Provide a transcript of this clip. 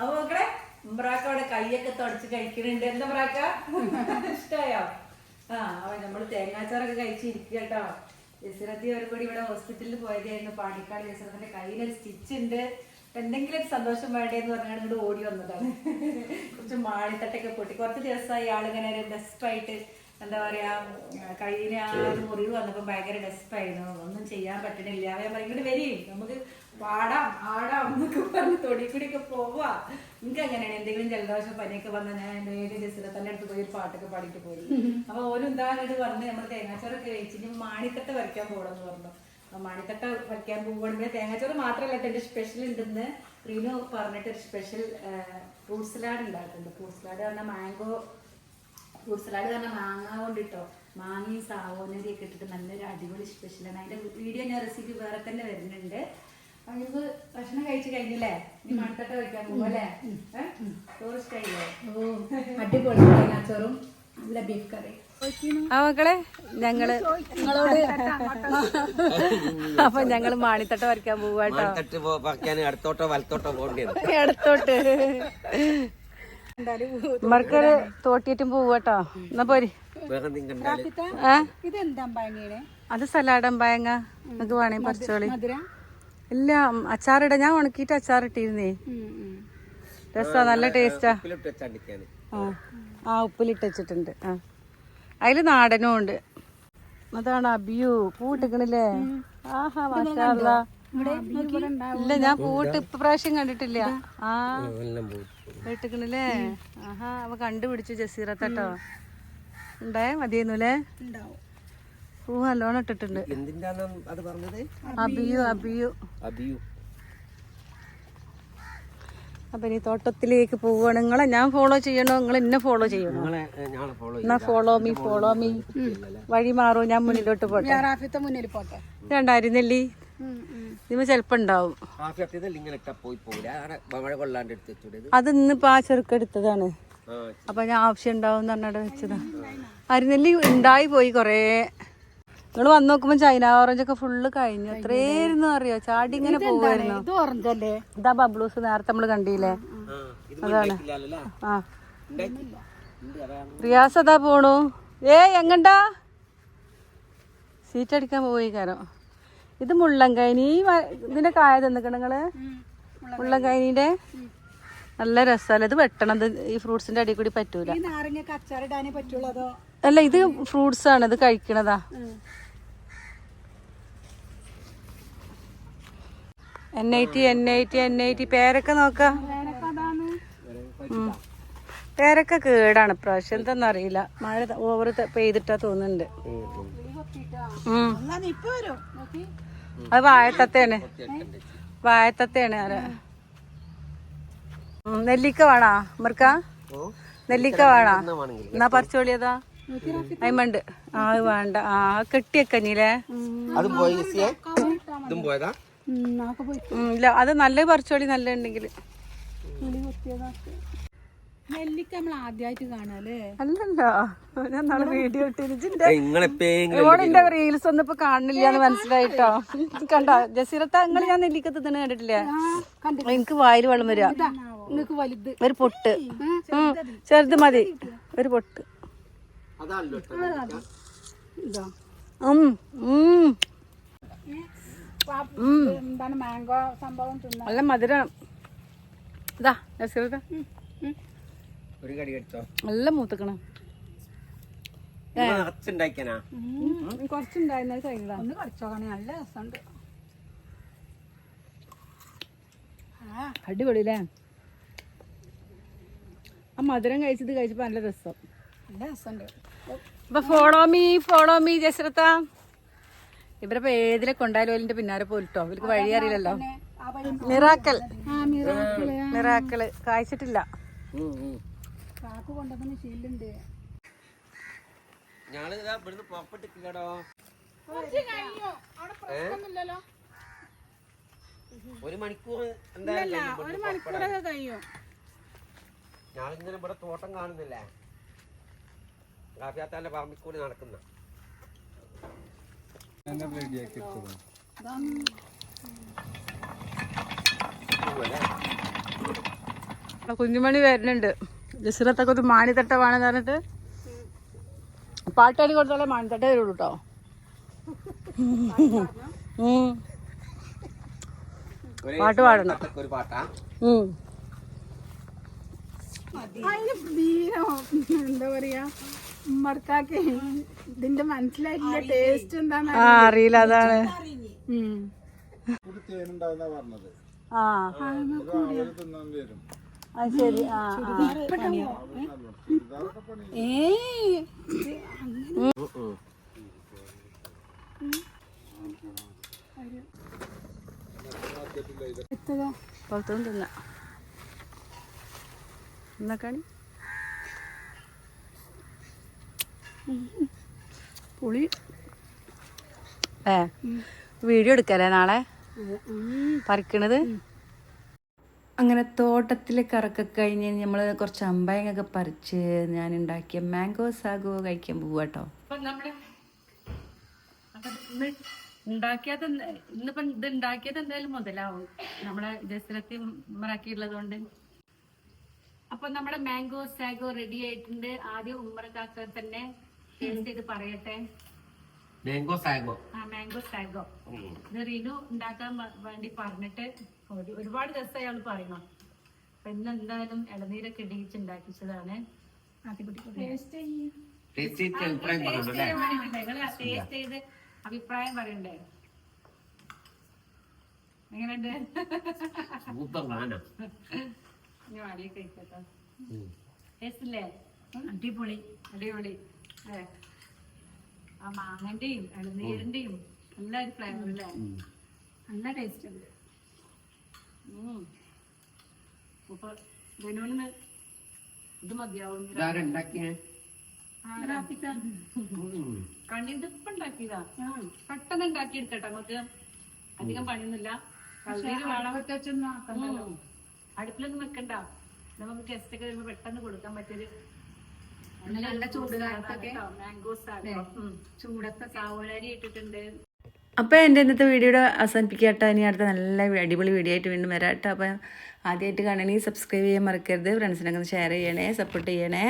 അപ്പൊ മക്കളെ ഉമ്പ്രാക്ക അവിടെ കൈയൊക്കെ തുടച്ച് കഴിക്കുന്നുണ്ട്. എന്താ ഉമ്പ്രാക്ക? ഇഷ്ടായോ? ആ അപ്പൊ നമ്മൾ തേങ്ങാച്ചാറൊക്കെ കഴിച്ചിരിക്കുക കേട്ടോ. യസ്രത്തി ഒരുപടി ഇവിടെ ഹോസ്പിറ്റലിൽ പോയതായിരുന്നു. പാണ്ടിക്കാട് ജസിറത്തിന്റെ കയ്യിലൊരു സ്റ്റിച്ച് ഉണ്ട്. എന്തെങ്കിലും സന്തോഷം വേണ്ടേ എന്ന് പറഞ്ഞാൽ ഇങ്ങോട്ട് ഓടി വന്നതാണ് കുറച്ച് മാളിത്തട്ടൊക്കെ പൊട്ടി. കുറച്ച് ദിവസമായി ആളിങ്ങനെ ബെസ്റ്റായിട്ട് എന്താ പറയാ കയ്യിലെ ആ ഒരു മുറിവ് വന്നപ്പോ ഭയങ്കര ഡെസ്പായിരുന്നു ഒന്നും ചെയ്യാൻ പറ്റണില്ല. ഞാൻ പറയും ഇങ്ങോട്ട് വരും നമുക്ക് പാടാം ആടാം എന്നൊക്കെ പറഞ്ഞ് തൊടി കൂടിയൊക്കെ പോവാ. എനിക്ക് അങ്ങനെയാണ്. എന്തെങ്കിലും ജലദോഷം പനിയൊക്കെ വന്നാൽ ഞാൻ എന്റെ ഏത് ജസിലെ തന്നെ അടുത്ത് പോയി ഒരു പാട്ടൊക്കെ പാടിയിട്ട് പോയി അപ്പൊ ഓനും എന്താണ്ട് പറഞ്ഞ് നമ്മൾ തേങ്ങാച്ചോറൊക്കെ കഴിച്ചിട്ട് മാണിത്തട്ട വരയ്ക്കാൻ പോകണമെന്ന് പറഞ്ഞു. മാണിത്തട്ട വരയ്ക്കാൻ പോകുമ്പോൾ തേങ്ങാച്ചോറ് മാത്രമല്ല എന്റെ എന്റെ സ്പെഷ്യൽ ഉണ്ടെന്ന് റീനു പറഞ്ഞിട്ട് ഒരു സ്പെഷ്യൽ ഫ്രൂട്ട് സലാഡ് ഉണ്ടാക്കുന്നുണ്ട് ഫ്രൂട്ട് സലാഡ് പറഞ്ഞാൽ മാംഗോ ഫ്രൂട്ട് സലാഡ് കാരണം മാങ്ങ കൊണ്ടിട്ടോ? മാങ്ങയും സാവോനരി ഒക്കെ ഇട്ടിട്ട് നല്ലൊരു അടിപൊളി സ്പെഷ്യലാണ് അതിന്റെ വീഡിയോ ഞാൻ റെസിപ്പി വേറെ തന്നെ വരുന്നുണ്ട്. നമുക്ക് ഭക്ഷണം കഴിച്ചു കഴിഞ്ഞില്ലേ? ഇനി മൺതട്ട വെക്കാൻ പോകും ടൂറിസ്റ്റ് കഴിയോ ഓ അടിപൊളി ചോറും നല്ല ബീഫ് കറി ആ മക്കളെ ഞങ്ങൾ അപ്പൊ ഞങ്ങൾ മാണിത്തട്ട വരയ്ക്കാൻ പോവാട്ടോ അടുത്തോട്ടോ വലത്തോട്ടോ പോകേണ്ടി വരും. മർക്കൊരു തോട്ടിയിട്ടും പോവട്ടോ എന്നാ പോരി. അത് സലാഡം പായങ്ങ നിങ്ങക്ക് വേണേ പറിച്ചോളി ഇല്ല അച്ചാറിട. ഞാൻ ഉണക്കിട്ട് അച്ചാറിട്ടിരുന്നേ. രസാ നല്ല ടേസ്റ്റാ ആ. ആ ഉപ്പിലിട്ട് വെച്ചിട്ടുണ്ട്. ആ. അതിൽ നാടനും ഉണ്ട്. അതാണ് അബിയു. പൂട്ടിക്കണില്ലേ ആഹാ മാഷാ ഇല്ല ഞാൻ പൂട്ട് ഇപ്പൊ പ്രാവശ്യം കണ്ടിട്ടില്ല. ആ. എല്ലാം കേട്ടിക്കണില്ലേ ആഹാ അവ കണ്ടുപിടിച്ചു ജസീറത്തട്ടോ. ഉണ്ടായ മതിയെന്നു അല്ലേ ഉണ്ടാവും. പൂ നല്ലോണം ഇട്ടിട്ടുണ്ട്. അബിയു അബിയു. അബിയു. അപ്പൊ ഇനി തോട്ടത്തിലേക്ക് പോവാണ് നിങ്ങളെ ഞാൻ ഫോളോ ചെയ്യണോ? നിങ്ങൾ എന്നെ ഫോളോ ചെയ്യണോ? എന്നാ ഫോളോ മീ ഫോളോ മീ വഴി മാറോ ഞാൻ മുന്നിലോട്ട് പോട്ടെ. റാഫിത്തെ നെല്ലി ചെലപ്പോ ഉണ്ടാവും അത് ഇന്നിപ്പോ ആ ചെറുക്കെടുത്തതാണ് എടുത്തതാണ്. അപ്പൊ ഞാൻ ആവശ്യം ഉണ്ടാവും പറഞ്ഞാ പറഞ്ഞിട്ട് വെച്ചതാ. അരിനെല്ലി ഉണ്ടായി പോയി കൊറേ. നിങ്ങൾ വന്നു നോക്കുമ്പോ ചൈന ഓറഞ്ച് ഒക്കെ ഫുള്ള് കഴിഞ്ഞു. എത്രയായിരുന്നു അറിയോ? ചാടി ഇങ്ങനെ പോവായിരുന്നു. ഇത് ഓറഞ്ച് അല്ലേ? ഇതാ ബബ്ലൂസ് നേരത്തെ നമ്മൾ കണ്ടില്ലേ? അതാണ്. ആ. റിയാസ് അതാ പോണു. ഏ എങ്ങണ്ടാ സീറ്റ് അടിക്കാൻ പോയി കാരം. ഇത് മുള്ളങ്കൈനി ഇതിന്റെ കായ തന്നിക്കണ നിങ്ങൾ? മുള്ളൻകൈനിന്റെ നല്ല രസമല്ല ഇത് വെട്ടണം ഈ ഫ്രൂട്ട്സിന്റെ അടി കൂടി പറ്റൂല. അല്ല ഇത് ഫ്രൂട്ട്സ് ആണ്. ഇത് കഴിക്കണതാ. N I T N I T N I T. പേരൊക്കെ നോക്ക. പേരൊക്കെ കേടാണ് പ്രാവശ്യം എന്താണെന്ന് എന്താന്നറിയില്ല. മഴ ഓവർ പെയ്തിട്ടാ തോന്നുന്നുണ്ട്. ഇപ്പൊ വരും. അത് വാഴത്തത്തയാണ്. വാഴത്തത്തയാണ് ആരാ നെല്ലിക്ക വേണോ മർക്ക? നെല്ലിക്ക വേണോ എന്നാ പറിച്ചോളിയതാ അയ്മണ്ട്. ആ വേണ്ട. ആ കെട്ടിയക്കഞ്ഞില്ലേ അതും പോയി ഇതും പോയതാ? നാക്ക് പോയി ഇല്ല അത് നല്ല പറിച്ചോളി നല്ല ഉണ്ടെങ്കിൽ നെല്ലിക്ക നമ്മൾ ആദ്യമായിട്ട് കാണാല്ലേ അല്ലല്ലോ. ഞാൻ നാളെ വീഡിയോ ഇട്ടിരിച്ചിന്റെ നിങ്ങളെപ്പോഴെങ്കിലും ഓളിന്റെ റീൽസ് ഒന്നും ഇപ്പൊ കാണുന്നില്ല എന്ന് മനസ്സിലായിട്ടോ? കണ്ടോ? ജസീറത്ത നിങ്ങൾ ഞാൻ നെല്ലിക്ക തിന്നെ കണ്ടിട്ടില്ലേ? എനിക്ക് വായിൽ വെള്ളം വരിക നിങ്ങൾക്ക് വലുത്. ഒരു പൊട്ട്. ചെറുത് മതി. ഒരു പൊട്ട്. അതാണല്ലോ ഇതാ. ഉം, ഉം. എന്താണ് മാംഗോ സംഭവം നല്ല മധുരം. ഇതാ ജസീറത്ത. ഒരു കടി എടുത്തോ? നല്ല മൂത്തക്കണം. കുറച്ചുണ്ടായിരുന്ന കഴിഞ്ഞതാ ഒന്ന് നല്ല രസമുണ്ട്. അടിപൊളിയില്ലേ? ആ മധുരം കഴിച്ചത് കഴിച്ചപ്പോ നല്ല രസം. നല്ല രസമുണ്ട്. അപ്പൊ ഫോളോ മീ ഫോളോ മീ ജസരത്ത ഇവരെ ഏതിലെ കൊണ്ടായാലും അതിന്റെ പിന്നാലെ പോലിട്ടോ ഇവർക്ക് വഴി അറിയില്ലല്ലോ. നിറാക്കൽ മിറാക്കൽ. കായ്ച്ചിട്ടില്ല കാക്ക് ശീലുണ്ട്. ഇതാ ഇവിടുന്ന് പുറപ്പെട്ടിട്ടില്ലടോ ഒരു മണിക്കൂർ എന്തായാലും ഒരു മണിക്കൂറൊക്കെ കഴിയും ഞാളിങ്ങനെ ഇവിടെ തോട്ടം കാണുന്നില്ലേ? കാഫിയാത്താന്റെ പറമ്പിൽ കൂടി നടക്കുന്ന. കുഞ്ഞുമണി വരുന്നുണ്ട്. ജസിറത്തൊക്കെ ഒരു മാണിത്തട്ടമാണെന്ന് പറഞ്ഞിട്ട് പാട്ടാടി കൊടുത്താലേ മാണിത്തട്ട വരുള്ളൂ കേട്ടോ പാട്ട് പാടണം. ഒരു പാട്ടാ. ഉം. എന്താ പറയാ ഉമ്മർക്കാക്ക് ഇതിന്റെ മനസ്സിലായിട്ടില്ല ടേസ്റ്റ് എന്താന്ന് ആ അറിയില്ല അതാണ്. ആ. അത് ശരി. ആ പുറത്തുനിന്ന് തിന്ന എന്നൊക്കെയാണ് പുളി. ഏ വീഡിയോ എടുക്കല്ലേ നാളെ? പറിക്കണത്? അങ്ങനെ തോട്ടത്തിലെ കറക്കൊക്കെ കഴിഞ്ഞ് നമ്മൾ കുറച്ച് അമ്പായങ്ങൊക്കെ പറിച്ച് ഞാൻ ഉണ്ടാക്കിയ മാംഗോ സാഗോ കഴിക്കാൻ പോവുക കേട്ടോ നമ്മളെ അപ്പൊ നമ്മുടെ മാംഗോ സാഗോ റെഡി ആയിട്ടുണ്ട്. ആദ്യം ഉമ്മറക്കാക്ക തന്നെ ടേസ്റ്റ് ചെയ്ത് പറയട്ടെ. മാംഗോ സാഗോ ആ മാംഗോ സാഗോ ഇത് റിനു ഉണ്ടാക്കാൻ വേണ്ടി പറഞ്ഞിട്ട് ഒരുപാട് ദിവസമായി അയാൾ പറയണം അപ്പൊ ഇന്ന് എന്തായാലും ഇളനീരൊക്കെ ഇടിയിച്ച് ഉണ്ടാക്കിച്ചതാണ്. അഭിപ്രായം പറയണ്ടേ? എങ്ങനെയുണ്ട്? കഴിക്കട്ടോ. അടിപൊളി. അടിപൊളി. ഏ ആ മാങ്ങന്റെയും ഇളനീരിന്റെയും നല്ല ഒരു ഫ്ലേവർ അല്ലേ നല്ല ടേസ്റ്റ് ഉണ്ട്. അപ്പൊ ധനുവിന് ഇത് മതിയാവും. കണ്ണിന്റെ ഇപ്പം ഉണ്ടാക്കിയതാ. പെട്ടെന്ന് ഉണ്ടാക്കി എടുക്കട്ടെ നമുക്ക്. അധികം പണിയൊന്നുമില്ല. അടുപ്പിലൊന്നും വെക്കണ്ട. നമുക്ക് ഗസ്റ്റ് ഒക്കെ വരുമ്പോ പെട്ടെന്ന് കൊടുക്കാൻ പറ്റിയൊരു നല്ല ചൂട് മാംഗോ ചൂടൊക്കെ സാവോലരി ഇട്ടിട്ടുണ്ട്. അപ്പോൾ എന്റെ ഇന്നത്തെ വീഡിയോയുടെ അവസാനിപ്പിക്കട്ടെ. ഇനി അടുത്ത നല്ല അടിപൊളി വീഡിയോ ആയിട്ട് വീണ്ടും വരാട്ടോ. അപ്പൊ ആദ്യമായിട്ട് കാണണമെങ്കിൽ സബ്സ്ക്രൈബ് ചെയ്യാൻ മറക്കരുത്. ഫ്രണ്ട്സിനൊക്കെ ഒന്ന് ഷെയർ ചെയ്യണേ സപ്പോർട്ട് ചെയ്യണേ.